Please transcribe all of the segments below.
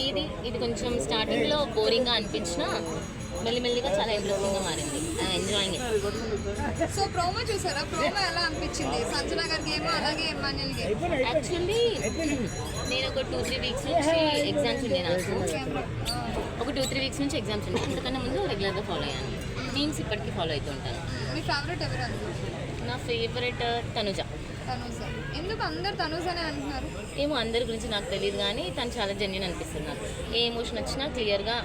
ఇది ఇది కొంచెం స్టార్టింగ్లో బోరింగ్గా అనిపించిన మెల్లిమెల్లిగా చాలా ఇంట్రెస్టింగ్గా మారింది ఎంజాయింగ్ సో ప్రోమో చూసారా? ప్రోమో ఎలా అనిపించింది? సంజన గారికి ఏమో అలాగే ఎమ్మాన్యుల్ గేమ్ యాక్చువల్లీ నేను ఒక టూ త్రీ వీక్స్ నుంచి ఎగ్జామ్స్ ఉండే నాకు. ఒక టూ త్రీ వీక్స్ నుంచి ఎగ్జామ్స్ ఉండే. అంతకన్నా ముందు రెగ్యులర్గా ఫాలో అయ్యాను. మీమ్స్ ఇప్పటికీ ఫాలో అవుతూ ఉంటాను. మీ ఫేవరెట్ ఎవరు నా ఫేవరెట్ తనుజ. తనూజ. ఎందుకు అందరు తనూజ్ అనే అంటున్నారు? ఏమో అందరి గురించి నాకు తెలియదు కానీ తను చాలా జెన్యున్ అనిపిస్తుంది నాకు. ఏ ఎమోషన్ వచ్చినా క్లియర్గా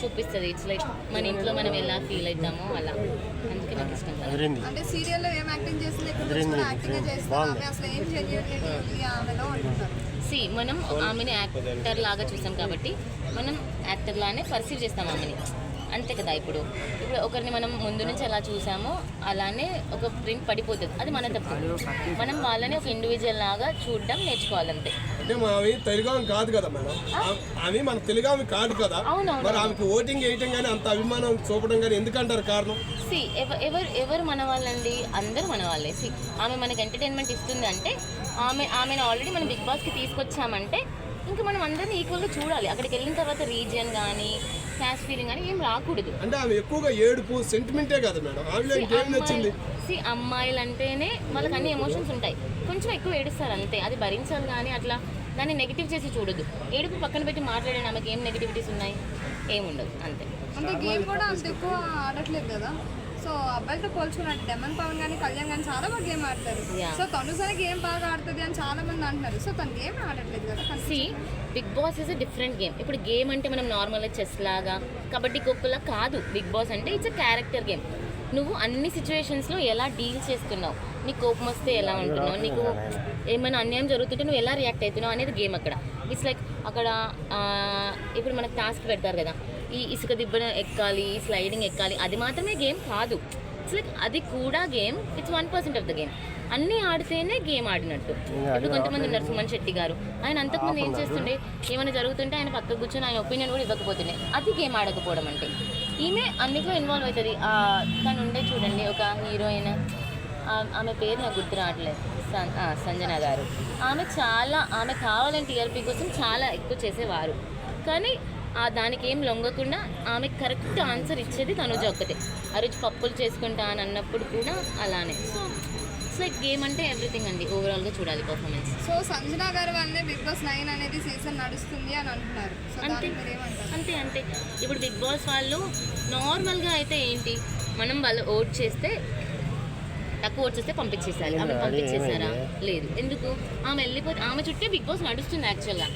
చూపిస్తుంది. ఇట్స్ లైక్ మన ఇంట్లో మనం ఎలా ఫీల్ అవుతామో అలా. అందుకే నాకు ఇష్టం అంటే సీరియల్లో ఏం యాక్టింగ్ చేస్తుంది? ఇక్కడ కూడా యాక్టింగ్ చేస్తారు ఆమె అసలు ఏం చేయలేదు ఆమెలో అంటున్నారు సి మనం ఆమెని యాక్టర్ లాగా చూసాం కాబట్టి మనం యాక్టర్ లానే పర్సీవ్ చేస్తాం ఆమెని. అంతే కదా ఇప్పుడు. ఇప్పుడు ఒకరిని మనం ముందు నుంచి ఎలా చూసామో అలానే ఒక ప్రింట్ పడిపోతుంది. అది మన తప్పు. మనం వాళ్ళని ఒక ఇండివిజువల్ లాగా చూడడం నేర్చుకోవాలంతే. అంటే ఆమె తెలుగు కాదు కదా మేడం. ఆ- ఆమె మన తెలుగు ఆమె కాదు. కదా. మరి ఆమెకి ఓటింగ్ వేయటం కానీ అంత అభిమానం చూపడం కానీ ఎందుకంటారు కారణం? సి ఎవరు ఎవరు మన వాళ్ళండి? అందరూ మన వాళ్ళే. సి ఆమె మనకి ఎంటర్టైన్మెంట్ ఇస్తుంది అంటే ఆమె ఆమెను ఆల్రెడీ మనం బిగ్ బాస్కి తీసుకొచ్చామంటే ఇంకా మనం అందరినీ ఈక్వల్గా చూడాలి. అక్కడికి వెళ్ళిన తర్వాత రీజియన్ కానీ క్యాష్ ఫీలింగ్ కానీ ఏం రాకూడదు. అంటే ఆమె ఎక్కువగా ఏడుపు సెంటిమెంటే కదా మేడం. ఆమెలో ఇంకేం నచ్చింది సి అమ్మాయిలు అంటేనే వాళ్ళకి అన్ని ఎమోషన్స్ ఉంటాయి. కొంచెం ఎక్కువ ఏడుస్తారు అంతే. అది భరించాలి కానీ అట్లా దాన్ని నెగిటివ్ చేసి చూడదు ఏడుపు పక్కన పెట్టి మాట్లాడిన ఆమెకి ఏం నెగిటివిటీస్ ఉన్నాయి? ఏముండదు అంతే. అంటే గేమ్ కూడా అంత ఎక్కువ ఆడట్లేదు కదా? సో అబ్బాయిలతో పోల్చుకున్నట్టు డెమన్ పవన్ కానీ కళ్యాణ్ కానీ చాలా బాగా గేమ్ ఆడతారు. సో అనే గేమ్ బాగా ఆడుతుంది అని చాలా మంది అంటున్నారు. సో తను గేమ్ ఆడట్లేదు కదా see Bigg Boss is a different game ఇప్పుడు గేమ్ అంటే మనం నార్మల్గా చెస్ లాగా కబడ్డీ ఖోఖోలా కాదు. బిగ్ బాస్ అంటే ఇట్స్ అ క్యారెక్టర్ గేమ్ నువ్వు అన్ని సిచ్యువేషన్స్లో ఎలా డీల్ చేస్తున్నావు? నీకు కోపం వస్తే ఎలా ఉంటున్నావు? నీకు ఏమైనా అన్యాయం జరుగుతుంటే నువ్వు ఎలా రియాక్ట్ అవుతున్నావు అనేది గేమ్ అక్కడ. ఇట్స్ లైక్ అక్కడ ఇప్పుడు మనకు టాస్క్ పెడతారు కదా. ఈ ఇసుక దిబ్బన ఎక్కాలి స్లైడింగ్ ఎక్కాలి అది మాత్రమే గేమ్ కాదు. ఇట్స్ లైక్ అది కూడా game it's one percent of the game అన్నీ ఆడితేనే గేమ్ ఆడినట్టు. ఇప్పుడు కొంతమంది ఉన్నారు సుమన్ శెట్టి గారు. ఆయన అంతకుముందు ఏం చేస్తుండే? ఏమైనా జరుగుతుంటే ఆయన పక్కకు కూర్చొని ఆయన ఒపీనియన్ కూడా ఇవ్వకపోతుండే. అది గేమ్ ఆడకపోవడం అంటే. ఈమె అన్నిట్లో ఇన్వాల్వ్ అవుతుంది. తను ఉండే చూడండి ఒక హీరోయిన్ ఆమె పేరు నాకు గుర్తు రావట్లేదు. సంజన గారు. ఆమె చాలా ఆమె కావాలని టీఆర్పీ కోసం చాలా ఎక్కువ చేసేవారు. కానీ దానికి ఏం లొంగకుండా ఆమె కరెక్ట్ ఆన్సర్ ఇచ్చేది తనుజ ఒక్కటే. ఆ రోజు పప్పులు చేసుకుంటా అని అన్నప్పుడు కూడా అలానే. సో ఇట్స్ లైక్ గేమ్ అంటే ఎవ్రీథింగ్ అండి. ఓవరాల్గా చూడాలి పర్ఫార్మెన్స్. సో సంజన గారి వల్లే బిగ్ బాస్ నైన్ అనేది సీజన్ నడుస్తుంది అని అంటున్నారు. అంతే. అంతే అంతే. ఇప్పుడు బిగ్ బాస్ వాళ్ళు నార్మల్గా అయితే ఏంటి? మనం వాళ్ళు ఓట్ చేస్తే తక్కువ ఓట్స్ వస్తే పంపించేసారు ఆమె పంపించేసారా లేదు. ఎందుకు? ఆమె వెళ్ళిపోతే ఆమె చుట్టే బిగ్ బాస్ నడుస్తుంది యాక్చువల్గా.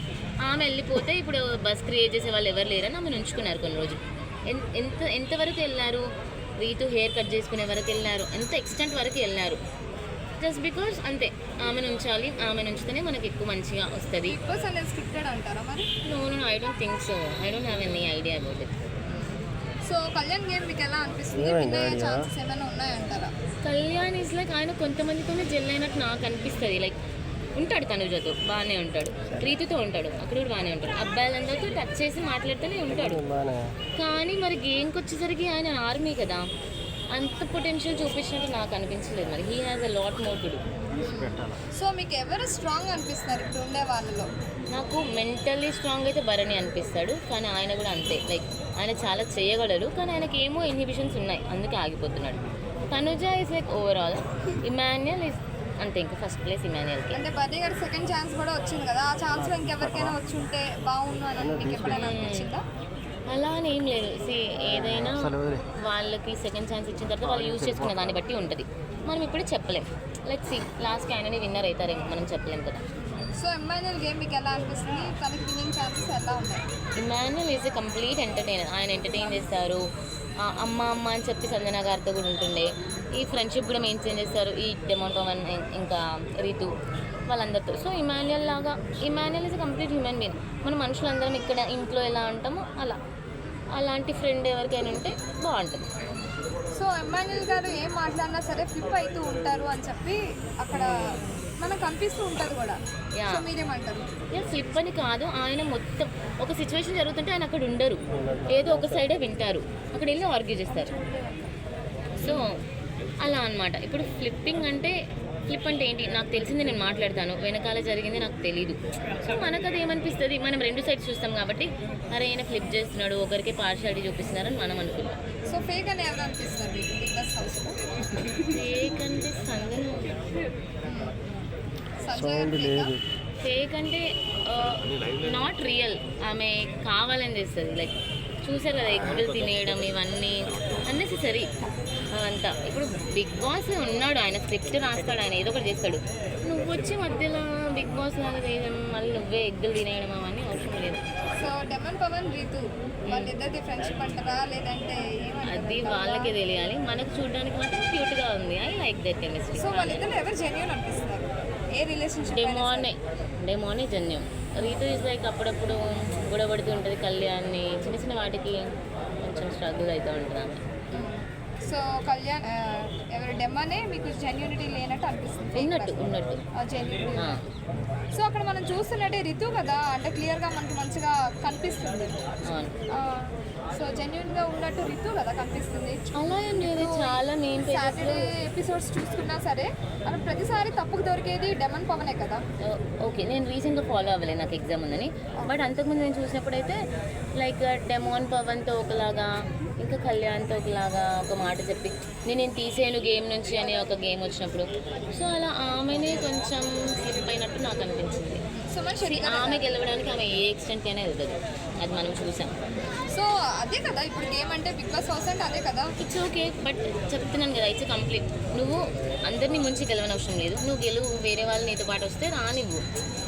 ఆమె వెళ్ళిపోతే ఇప్పుడు బస్ క్రియేట్ చేసే వాళ్ళు ఎవరు లేరని ఆమె ఉంచుకున్నారు కొన్ని రోజులు. ఎంత ఎంతవరకు వెళ్ళారు రీతు హెయిర్ కట్ చేసుకునే వరకు వెళ్ళారు ఎంత ఎక్స్టెంట్ వరకు వెళ్ళారు జస్ట్ బికాస్ అంతే ఆమెను ఉంచాలి ఆమెను ఉంచితేనే మనకి ఎక్కువ మంచిగా వస్తుంది. No no I don't think so I don't have any idea about it so Kalyan game మీకు ఎలా అనిపిస్తుంది? విన్ అయ్యే ఛాన్సెస్ ఏమైనా ఉన్నాయంటారా? కళ్యాణ్ ఇస్ లైక్ ఆయన కొంతమందితోనే జెల్ అయినట్టు నాకు అనిపిస్తుంది. లైక్ ఉంటాడు తనుజతో బాగానే ఉంటాడు. ప్రీతితో ఉంటాడు అక్కడ కూడా బాగానే ఉంటాడు. అబ్బాయిలందరితో టచ్ చేసి మాట్లాడుతూనే ఉంటాడు. కానీ మరి గేమ్కి వచ్చేసరికి ఆయన ఆర్మీ కదా. అంత పొటెన్షియల్ చూపించినట్టు నాకు అనిపించలేదు మరి. He has a lot more to so మీకు ఎవరు స్ట్రాంగ్ అనిపిస్తున్నారు ఇప్పుడు ఉండే వాళ్ళలో? నాకు మెంటల్లీ స్ట్రాంగ్ అయితే భరణి అనిపిస్తాడు కానీ ఆయన కూడా అంతే. లైక్ ఆయన చాలా చేయగలడు కానీ ఆయనకి ఏమో ఇన్హిబిషన్స్ ఉన్నాయి. అందుకే ఆగిపోతున్నాడు. Tanuja is like overall Emmanuel is అంతే ఇంకా ఫస్ట్ ప్లేస్ ఇమాన్యుయల్కి అంటే బర్నీ గారి సెకండ్ ఛాన్స్ కూడా వచ్చింది కదా. ఆ ఛాన్స్లో ఇంకెవరికైనా వచ్చి ఉంటే బాగుండు అని మీకు ఎప్పుడైనా అనిపించిందా? అలా అని ఏం లేదు. సి ఏదైనా. వాళ్ళకి సెకండ్ ఛాన్స్ ఇచ్చిన తర్వాత వాళ్ళు యూజ్ చేసుకునే దాన్ని బట్టి ఉంటుంది. మనం ఇప్పుడే చెప్పలేం. లైక్ సి లాస్ట్కి ఆయనని విన్నర్ అవుతారేమో మనం చెప్పలేం కదా. సో ఎంఐఎల్ గేమ్ మీకు ఎలా అనిపిస్తుంది? తనకి విన్నింగ్ ఛాన్సెస్ ఎలా ఉన్నాయి? Emmanuel is a complete entertainer ఆయన ఎంటర్టైన్ చేస్తారు. అమ్మ అమ్మ అని చెప్పి సంజన గారితో కూడా ఉంటుండే. ఈ ఫ్రెండ్షిప్ కూడా మెయింటైన్ చేస్తారు. ఈ డెమోన్ పవన్ ఇంకా రీతు వాళ్ళందరితో. సో ఇమాన్యుయల్ లాగా Emmanuel is complete human being మన మనుషులందరం ఇక్కడ ఇంట్లో ఎలా ఉంటామో అలా. అలాంటి ఫ్రెండ్ ఎవరికైనా ఉంటే బాగుంటుంది. సో ఎంఐఎల్ గారు ఏం మాట్లాడినా సరే ఫ్లిప్ అవుతూ ఉంటారు అని చెప్పి అక్కడ మనకు అనిపిస్తూ ఉంటుంది కూడా. సో మీరేమంటారు? యా ఫ్లిప్ అని కాదు. ఆయన మొత్తం ఒక సిచ్యువేషన్ జరుగుతుంటే ఆయన అక్కడ ఉండరు. ఏదో ఒక సైడే వింటారు. అక్కడ వెళ్ళి ఆర్గ్యూ చేస్తారు. సో అలా అన్నమాట. ఇప్పుడు ఫ్లిప్పింగ్ అంటే ఫ్లిప్ అంటే ఏంటి? నాకు తెలిసింది నేను మాట్లాడతాను. వెనకాల జరిగింది నాకు తెలీదు. సో మనకు అది ఏమనిపిస్తుంది మనం రెండు సైడ్స్ చూస్తాం కాబట్టి అరే ఈయన ఫ్లిప్ చేస్తున్నాడు ఒకరికి పార్షాలిటీ చూపిస్తున్నారని మనం అనుకుంటాం. సో ఫేక్ అని ఎవరు హౌస్లో ఫేక్ అంటే ఫేక్ అంటే నాట్ రియల్ ఆమె కావాలని చేస్తుంది. లైక్ చూసారు కదా ఎగ్గులు తినేయడం ఇవన్నీ. అన్నెసెసరీ అవంతా ఇప్పుడు బిగ్ బాస్ ఉన్నాడు ఆయన స్క్రిప్ట్ రాస్తాడు ఆయన ఏదో ఒకటి చేస్తాడు. నువ్వు వచ్చి మధ్యలో బిగ్ బాస్ లాగా చేయడం మళ్ళీ నువ్వే ఎగ్గులు తినేయడం అవన్నీ అవసరం లేదు. సో డెమన్ పవన్ రీతు వాళ్ళిద్దరిది ఫ్రెండ్షిప్ అంటారా? లేదంటే అది వాళ్ళకే తెలియాలి. మనకు చూడడానికి మాత్రం క్యూట్గా ఉంది. I like that chemistry so వాళ్ళిద్దరు ఎవరు జెన్యున్ అనిపిస్తారు? ఏ రిలేషన్షిప్ డెమోనే డెమోనే జన్యం రీతు ఇస్ లైక్ అప్పుడప్పుడు గొడవడుతూ ఉంటుంది కళ్యాణ్ని. చిన్న చిన్న వాటికి కొంచెం స్ట్రగుల్ అవుతూ ఉంటుంది ఆమె. సో కళ్యాణ్ ఎవరు డెమ్మనే మీకు జెన్యూనిటీ లేనట్టు అనిపిస్తుంది. ఉన్నట్టు ఉన్నట్టు. జెన్యూన్ ఆ. సో అక్కడ మనం చూస్తున్నట్టే రితు కదా అంటే క్లియర్గా మనకి మంచిగా కనిపిస్తుంది. సో జెన్యున్గా ఉన్నట్టు రితు కదా కనిపిస్తుంది. అలా ఏం లేదు చాలా మెయిన్ సాటర్డే ఎపిసోడ్స్ చూసుకున్నా సరే మనం ప్రతిసారి తప్పుకు దొరికేది డెమన్ పవనే కదా. ఓకే నేను రీసెంట్గా ఫాలో అవ్వలేదు నాకు ఎగ్జామ్ ఉందని. బట్ అంతకుముందు నేను చూసినప్పుడైతే లైక్ డెమోన్ పవన్తో ఒకలాగా ఇంకా కళ్యాణ్తో ఒకలాగా ఒక మాట చెప్పి నేను నేను తీసేను గేమ్ నుంచి అని ఒక గేమ్ వచ్చినప్పుడు. సో అలా ఆమెనే కొంచెం స్లిప్ అయినట్టు నాకు అనిపించింది. ఆమె గెలవడానికి ఆమె ఏ ఎక్స్టెంట్ అయినా వెళ్తుంది. అది మనం చూసాం. సో అదే కదా ఇప్పుడు గేమ్ అంటే బిగ్ బాస్ హౌస్ అంటే అదే కదా. ఇట్స్ ఓకే బట్ చెప్తున్నాను కదా ఇట్స్ కంప్లీట్ నువ్వు అందరినీ ముంచి గెలవనవసరం లేదు. నువ్వు గెలువు వేరే వాళ్ళు నీతో పాటు వస్తే రానివ్వు.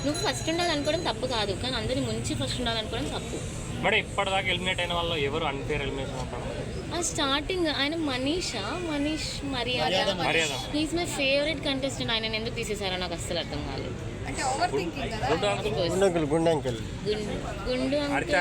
నువ్వు ఫస్ట్ ఉండాలనుకోవడం తప్పు కాదు కానీ అందరినీ ముంచి ఫస్ట్ ఉండాలనుకోవడం తప్పు. మరి ఇప్పటిదాకా ఎలిమినేట్ అయిన వాళ్ళు ఎవరు అన్ఫేర్ ఎలిమినేషన్ అంటారు? ఆ స్టార్టింగ్ ఆయన మనీషా మనీష్ మర్యాద. మర్యాద హీస్ మై ఫేవరెట్ కంటెస్టెంట్ ఆయన ఎందుకు తీసేశారో నాకు అస్సలు అర్థం కాలేదు. అంటే ఓవర్ థింకింగ్ కదా. గుండు అంకుల్. గుండు గుండు అరిచా